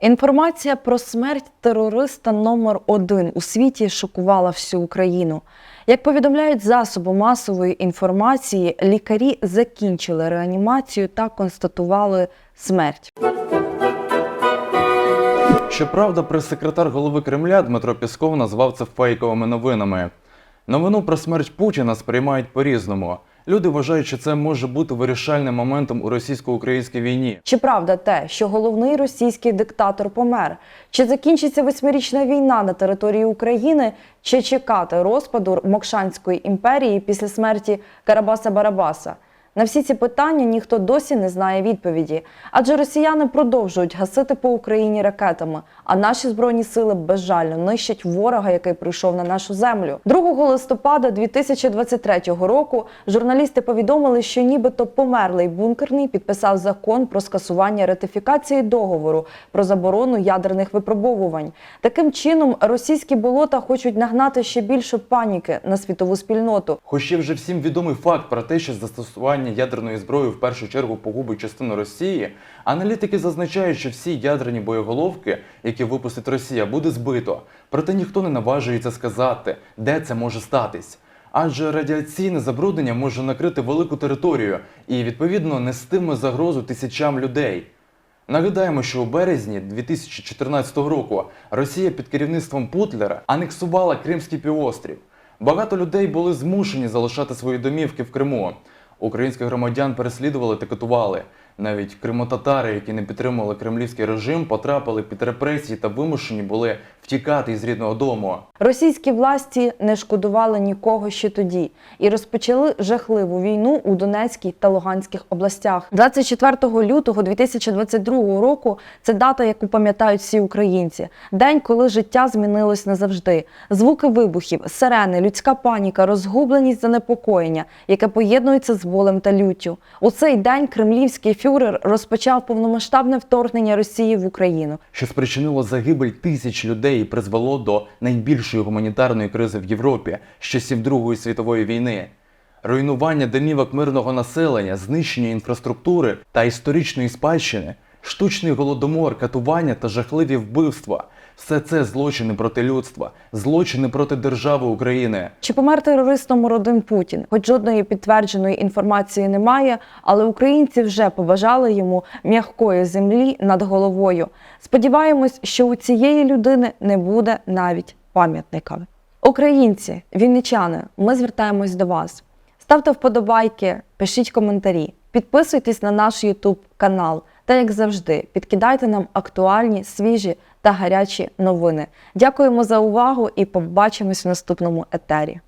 Інформація про смерть терориста номер один у світі шокувала всю Україну. Як повідомляють засоби масової інформації, лікарі закінчили реанімацію та констатували смерть. Щоправда, прес-секретар голови Кремля Дмитро Пісков назвав це фейковими новинами. Новину про смерть Путіна сприймають по-різному. Люди вважають, що це може бути вирішальним моментом у російсько-українській війні. Чи правда те, що головний російський диктатор помер? Чи закінчиться восьмирічна війна на території України? Чи чекати розпаду Мокшанської імперії після смерті Карабаса Барабаса? На всі ці питання ніхто досі не знає відповіді, адже росіяни продовжують гасити по Україні ракетами, а наші збройні сили безжально нищать ворога, який прийшов на нашу землю. 2 листопада 2023 року журналісти повідомили, що нібито померлий бункерний підписав закон про скасування ратифікації договору про заборону ядерних випробовувань. Таким чином, російські болота хочуть нагнати ще більше паніки на світову спільноту. Хоч є вже всім відомий факт про те, що застосування ядерної зброї в першу чергу погубить частину Росії, аналітики зазначають, що всі ядерні боєголовки, які випустить Росія, буде збито. Проте ніхто не наважується сказати, де це може статись. Адже радіаційне забруднення може накрити велику територію і, відповідно, нестиме загрозу тисячам людей. Нагадаємо, що у березні 2014 року Росія під керівництвом Путлера анексувала Кримський півострів. Багато людей були змушені залишати свої домівки в Криму. Українських громадян переслідували та катували. Навіть кримотатари, які не підтримували кремлівський режим, потрапили під репресії та вимушені були втікати із рідного дому. Російські власті не шкодували нікого ще тоді і розпочали жахливу війну у Донецькій та Луганських областях. 24 лютого 2022 року це дата, яку пам'ятають всі українці. День, коли життя змінилось назавжди. Звуки вибухів, сирени, людська паніка, розгубленість, занепокоєння, яке поєднується з болем та люттю. У цей день кремлівський фюрер розпочав повномасштабне вторгнення Росії в Україну. що спричинило загибель тисяч людей і призвело до найбільшої гуманітарної кризи в Європі з часів Другої світової війни. Руйнування домівок мирного населення, знищення інфраструктури та історичної спадщини, штучний голодомор, катування та жахливі вбивства все це злочини проти людства, злочини проти держави України. Чи помер терорист номер один Путін? Хоч жодної підтвердженої інформації немає, але українці вже побажали йому м'якої землі над головою. Сподіваємось, що у цієї людини не буде навіть пам'ятника. Українці, вінничани, ми звертаємось до вас. Ставте вподобайки, пишіть коментарі, підписуйтесь на наш YouTube канал та, як завжди, підкидайте нам актуальні, свіжі та гарячі новини. Дякуємо за увагу і побачимось в наступному етері.